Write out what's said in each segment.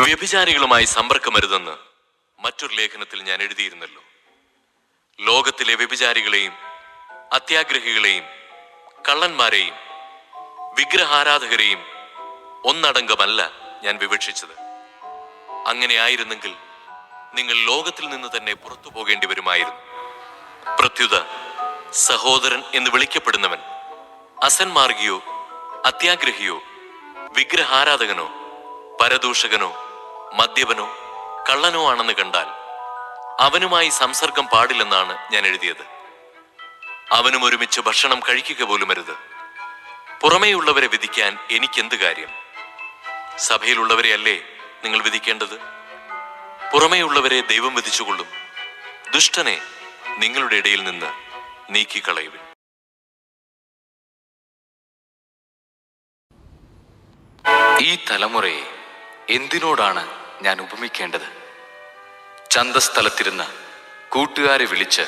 വ്യഭിചാരികളുമായി സമ്പർക്കമരുതെന്ന് മറ്റൊരു ലേഖനത്തിൽ ഞാൻ എഴുതിയിരുന്നല്ലോ. ലോകത്തിലെ വ്യഭിചാരികളെയും അത്യാഗ്രഹികളെയും കള്ളന്മാരെയും വിഗ്രഹാരാധകരെയും ഒന്നടങ്കമല്ല ഞാൻ വിവക്ഷിച്ചത്. അങ്ങനെയായിരുന്നെങ്കിൽ നിങ്ങൾ ലോകത്തിൽ നിന്ന് തന്നെ പുറത്തു പോകേണ്ടി വരുമായിരുന്നു പ്രത്യുത സഹോദരൻ എന്ന് വിളിക്കപ്പെടുന്നവൻ അസന്മാർഗിയോ അത്യാഗ്രഹിയോ വിഗ്രഹാരാധകനോ പരദൂഷകനോ മദ്യപനോ കള്ളനോ ആണെന്ന് കണ്ടാൽ അവനുമായി സംസർഗം പാടില്ലെന്നാണ് ഞാൻ എഴുതിയത്. അവനും ഒരുമിച്ച് ഭക്ഷണം കഴിക്കുക പോലും അരുത്. പുറമേയുള്ളവരെ വിധിക്കാൻ എനിക്കെന്ത് കാര്യം? സഭയിലുള്ളവരെ അല്ലേ നിങ്ങൾ വിധിക്കേണ്ടത്? പുറമേയുള്ളവരെ ദൈവം വിധിച്ചുകൊള്ളും. ദുഷ്ടനെ നിങ്ങളുടെ ഇടയിൽ നിന്ന് നീക്കിക്കളയുവിൻ. ഈ തലമുറയെ എന്തിനോടാണ് ഞാൻ ഉപമിക്കേണ്ടത്. ചന്തസ്ഥലത്തിരുന്ന് കൂട്ടുകാരെ വിളിച്ച്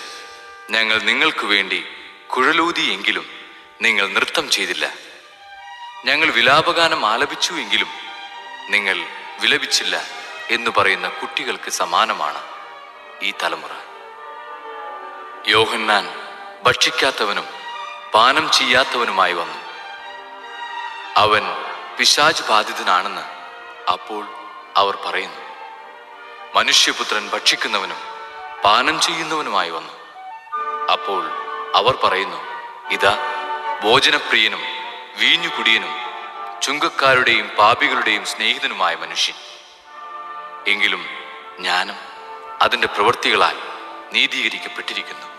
ഞങ്ങൾ നിങ്ങൾക്കു വേണ്ടി കുഴലൂതിയെങ്കിലും നിങ്ങൾ നൃത്തം ചെയ്തില്ല. ഞങ്ങൾ വിലാപഗാനം ആലപിച്ചു എങ്കിലും നിങ്ങൾ വിലപിച്ചില്ല എന്ന് പറയുന്ന കുട്ടികൾക്ക് സമാനമാണ് ഈ തലമുറ. യോഹന്നാൻ ഭക്ഷിക്കാത്തവനും പാനം ചെയ്യാത്തവനുമായി വന്നു. അവൻ പിശാജ് ബാധിതനാണെന്ന് അപ്പോൾ അവർ പറയുന്നു മനുഷ്യപുത്രൻ ഭക്ഷിക്കുന്നവനും പാനം ചെയ്യുന്നവനുമായി വന്നു. അപ്പോൾ അവർ പറയുന്നു ഇതാ ഭോജനപ്രിയനും വീഞ്ഞുകുടിയനും ചുങ്കക്കാരുടെയും പാപികളുടെയും സ്നേഹിതനുമായ മനുഷ്യൻ. എങ്കിലും ജ്ഞാനം അതിന്റെ പ്രവൃത്തികളാൽ നീതീകരിക്കപ്പെട്ടിരിക്കുന്നു.